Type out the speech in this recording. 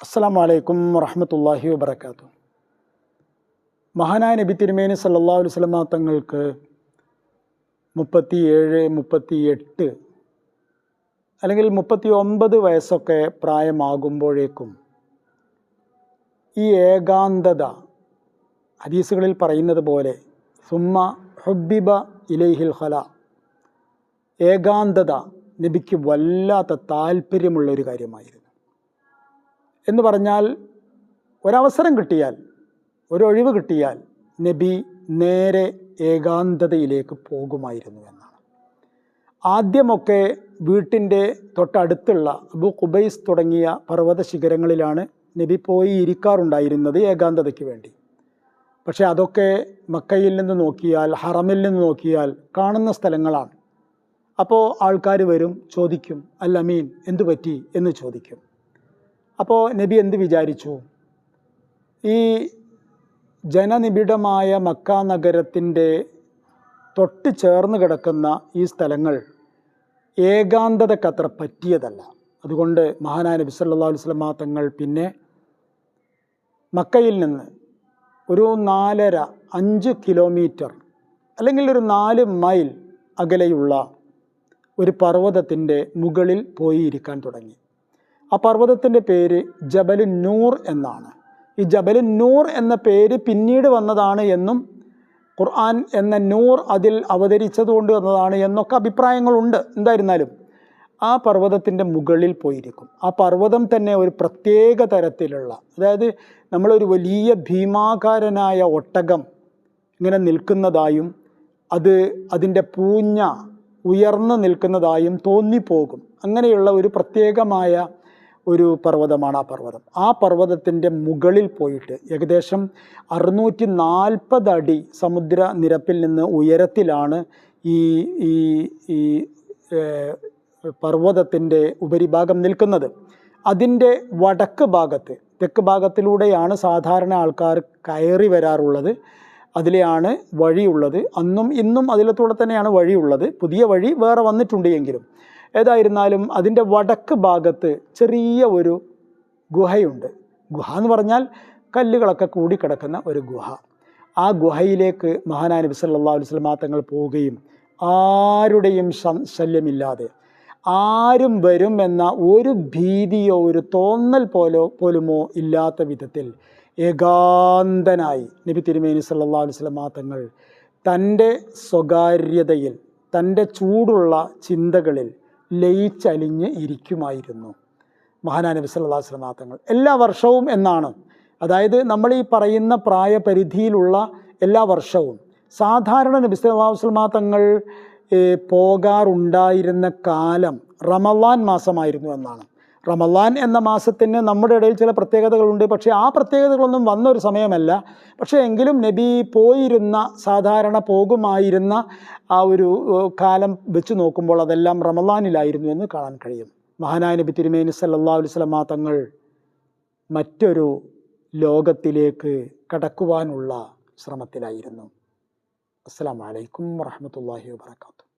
അസ്സാം വലൈക്കും വറഹമത്തല്ലാഹി വബർക്കാത്തു മഹാനായ നബി തിരുമേനി സല്ലാ വസ്ലമ തങ്ങൾക്ക് മുപ്പത്തിയേഴ് മുപ്പത്തിയെട്ട് അല്ലെങ്കിൽ മുപ്പത്തി ഒമ്പത് വയസ്സൊക്കെ പ്രായമാകുമ്പോഴേക്കും ഈ ഏകാന്തത ഹദീസുകളിൽ പറയുന്നത് പോലെ സുമ്മ ഹുബിബ ഇലൈഹിൽ ഹല ഏകാന്തത നബിക്ക് വല്ലാത്ത താല്പര്യമുള്ളൊരു കാര്യമായിരുന്നു. എന്ന് പറഞ്ഞാൽ ഒരവസരം കിട്ടിയാൽ ഒരൊഴിവ് കിട്ടിയാൽ നബി നേരെ ഏകാന്തതയിലേക്ക് പോകുമായിരുന്നു എന്നാണ്. ആദ്യമൊക്കെ വീട്ടിന്റെ തൊട്ടടുത്തുള്ള അബു കുബൈസ് തുടങ്ങിയ പർവത ശിഖരങ്ങളിലാണ് നബി പോയി ഇരിക്കാറുണ്ടായിരുന്നത് ഏകാന്തതയ്ക്ക് വേണ്ടി. പക്ഷേ അതൊക്കെ മക്കയിൽ നിന്ന് നോക്കിയാൽ ഹറമിൽ നിന്ന് നോക്കിയാൽ കാണുന്ന സ്ഥലങ്ങളാണ്. അപ്പോൾ ആൾക്കാർ വരും ചോദിക്കും അൽ അമീൻ എന്തു പറ്റി എന്ന് ചോദിക്കും. അപ്പോൾ നബി എന്ത് വിചാരിച്ചു? ഈ ജനനിബിഡമായ മക്ക നഗരത്തിന്റെ തൊട്ട് ചേർന്ന് കിടക്കുന്ന ഈ സ്ഥലങ്ങൾ ഏകാന്തതക്കത്ര പറ്റിയതല്ല. അതുകൊണ്ട് മഹാനായ നബി സല്ലാ വസ്ലമ തങ്ങൾ പിന്നെ മക്കയിൽ നിന്ന് ഒരു നാലര അഞ്ച് കിലോമീറ്റർ അല്ലെങ്കിൽ ഒരു നാല് മൈൽ അകലെയുള്ള ഒരു പർവതത്തിന്റെ മുകളിൽ പോയി ഇരിക്കാൻ തുടങ്ങി. ആ പർവതത്തിന്റെ പേര് ജബലു നൂർ എന്നാണ്. ഈ ജബലു നൂർ എന്ന പേര് പിന്നീട് വന്നതാണ് എന്നും ഖുർആൻ എന്ന നൂർ അതിൽ അവതരിച്ചതുകൊണ്ട് വന്നതാണ് എന്നൊക്കെ അഭിപ്രായങ്ങളുണ്ട്. എന്തായിരുന്നാലും ആ പർവതത്തിന്റെ മുകളിൽ പോയിരിക്കും. ആ പർവതം തന്നെ ഒരു പ്രത്യേക തരത്തിലുള്ള അതായത് നമ്മളൊരു വലിയ ഭീമാകാരനായ ഒട്ടകം ഇങ്ങനെ നിൽക്കുന്നതായും അത് അതിന്റെ പൂഞ്ഞ ഉയർന്നു നിൽക്കുന്നതായും തോന്നിപ്പോകും. അങ്ങനെയുള്ള ഒരു പ്രത്യേകമായ ഒരു പർവതമാണ് ആ പർവതം. ആ പർവതത്തിന്റെ മുകളിൽ പോയിട്ട് ഏകദേശം അറുന്നൂറ്റി നാൽപ്പത് അടി സമുദ്ര നിരപ്പിൽ നിന്ന് ഉയരത്തിലാണ് ഈ ഈ ഈ പർവതത്തിന്റെ ഉപരിഭാഗം നിൽക്കുന്നത്. അതിന്റെ വടക്ക് ഭാഗത്ത് തെക്ക് ഭാഗത്തിലൂടെയാണ് സാധാരണ ആൾക്കാർ കയറി വരാറുള്ളത്. അതിലെയാണ് വഴിയുള്ളത്. അന്നും ഇന്നും അതിലത്തൂടെ തന്നെയാണ് വഴിയുള്ളത്. പുതിയ വഴി വേറെ വന്നിട്ടുണ്ട് എങ്കിലും. ഏതായിരുന്നാലും അതിന്റെ വടക്ക് ഭാഗത്ത് ചെറിയ ഒരു ഗുഹയുണ്ട്. ഗുഹ എന്ന് പറഞ്ഞാൽ കല്ലുകളൊക്കെ കൂടിക്കിടക്കുന്ന ഒരു ഗുഹ. ആ ഗുഹയിലേക്ക് മഹാനായ നബി സല്ലാ വസ്ലമാ തങ്ങൾ പോവുകയും ആരുടെയും ശല്യമില്ലാതെ ആരും വരും എന്ന ഒരു ഭീതിയോ ഒരു തോന്നൽ പോലോ പോലുമോ ഇല്ലാത്ത വിധത്തിൽ ഏകാന്തനായി. നബി തിരുമേനി സല്ലാ വസ്ലമാ തങ്ങൾ തന്റെ സ്വകാര്യതയിൽ തന്റെ ചൂടുള്ള ചിന്തകളിൽ ലയിച്ചലിഞ്ഞ് ഇരിക്കുമായിരുന്നു. മഹാനാ നബി സല്ലാ വസ്ലമാ തങ്ങൾ. എല്ലാ വർഷവും എന്നാണ്. അതായത് നമ്മൾ ഈ പറയുന്ന പ്രായപരിധിയിലുള്ള എല്ലാ വർഷവും സാധാരണ നബി സല്ലാ വസ്ലമാ തങ്ങൾ പോകാറുണ്ടായിരുന്ന കാലം റമലാൻ മാസമായിരുന്നു എന്നാണ്. റമലാൻ എന്ന മാസത്തിന് നമ്മുടെ ഇടയിൽ ചില പ്രത്യേകതകളുണ്ട്. പക്ഷേ ആ പ്രത്യേകതകളൊന്നും വന്ന ഒരു സമയമല്ല. പക്ഷേ എങ്കിലും നബി പോയിരുന്ന സാധാരണ പോകുമായിരുന്ന ആ ഒരു കാലം വെച്ച് നോക്കുമ്പോൾ അതെല്ലാം റമലാനിലായിരുന്നു എന്ന് കാണാൻ കഴിയും. മഹാനായ നബി തിരുമേനി സല്ലാ അലുസ്ലമാ തങ്ങൾ മറ്റൊരു ലോകത്തിലേക്ക് കടക്കുവാനുള്ള ശ്രമത്തിലായിരുന്നു. അസ്സാം വലൈക്കും വാഹമത്തല്ലാഹി വാത്തു